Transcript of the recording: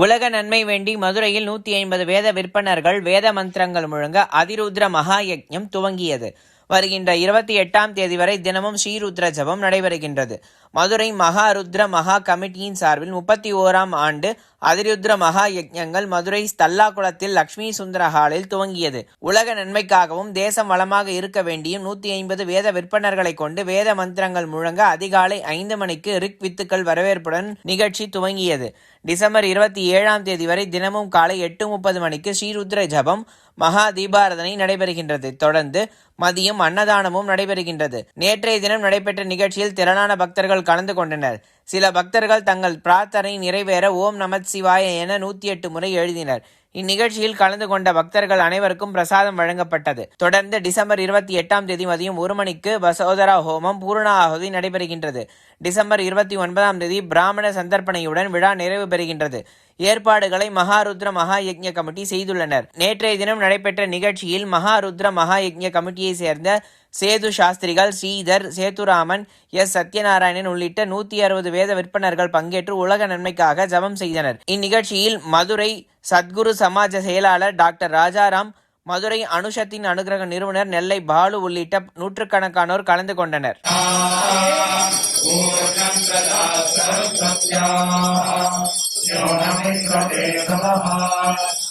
உலக நன்மை வேண்டி மதுரையில் நூத்தி ஐம்பது வேத விற்பனர்கள் வேத மந்திரங்கள் முழங்க அதிருத்ர மகா துவங்கியது. வருகின்ற இருபத்தி எட்டாம் தேதி வரை தினமும் ஸ்ரீருத்ர ஜபம் நடைபெறுகின்றது. மதுரை மகா ருத்ர மகா கமிட்டியின் சார்பில் முப்பத்தி ஓராம் ஆண்டு அதிருத்ர மகா யஜ்ஞங்கள் மதுரை ஸ்தல்லாகுளத்தில் லக்ஷ்மி சுந்தர ஹாலில் துவங்கியது. உலக நன்மைக்காகவும் தேசம் வளமாக இருக்க வேண்டியும் நூத்தி ஐம்பது வேத விற்பனர்களை கொண்டு வேத மந்திரங்கள் முழங்க அதிகாலை ஐந்து மணிக்கு ரிக் வித்துக்கள் வரவேற்புடன் நிகழ்ச்சி துவங்கியது. டிசம்பர் இருபத்தி ஏழாம் தேதி வரை தினமும் காலை எட்டு முப்பது மணிக்கு ஸ்ரீருத்ர ஜபம் மகா தீபாரதனை நடைபெறுகின்றது. தொடர்ந்து மதியம் அன்னதானமும் நடைபெறுகின்றது. நேற்றைய தினம் நடைபெற்ற நிகழ்ச்சியில் திரளான பக்தர்கள் கலந்து கொண்டனர். சில பக்தர்கள் தங்கள் பிரார்த்தனை நிறைவேற ஓம் நமத் சிவாய என நூத்தி எட்டு முறை எழுதினர். இந்நிகழ்ச்சியில் கலந்து கொண்ட பக்தர்கள் அனைவருக்கும் பிரசாதம் வழங்கப்பட்டது. தொடர்ந்து டிசம்பர் இருபத்தி எட்டாம் தேதி மதியம் ஒரு மணிக்கு வசோதரா ஹோமம் பூர்ணாகுதி நடைபெறுகின்றது. டிசம்பர் இருபத்தி ஒன்பதாம் தேதி பிராமண சந்தர்ப்பணையுடன் விழா நிறைவு பெறுகின்றது. ஏற்பாடுகளை மகாருத்ர மகா யஜ்ய கமிட்டி செய்துள்ளனர். நேற்றைய தினம் நடைபெற்ற நிகழ்ச்சியில் மகாருத்ர மகா யஜ்ய கமிட்டியை சேர்ந்த சேது சாஸ்திரிகள் ஸ்ரீதர் சேதுராமன் எஸ். சத்யநாராயணன் உள்ளிட்ட நூத்தி அறுபது வேத விற்பனர்கள் பங்கேற்று உலக நன்மைக்காக ஜபம் செய்தனர். இந்நிகழ்ச்சியில் மதுரை சத்குரு சமாஜ செயலாளர் டாக்டர் ராஜாராம் மதுரை அனுஷத்தின் அனுகிரக நிறுவனர் நெல்லை பாலு உள்ளிட்ட நூற்றுக்கணக்கானோர் கலந்து கொண்டனர். यो न मित्रते ततः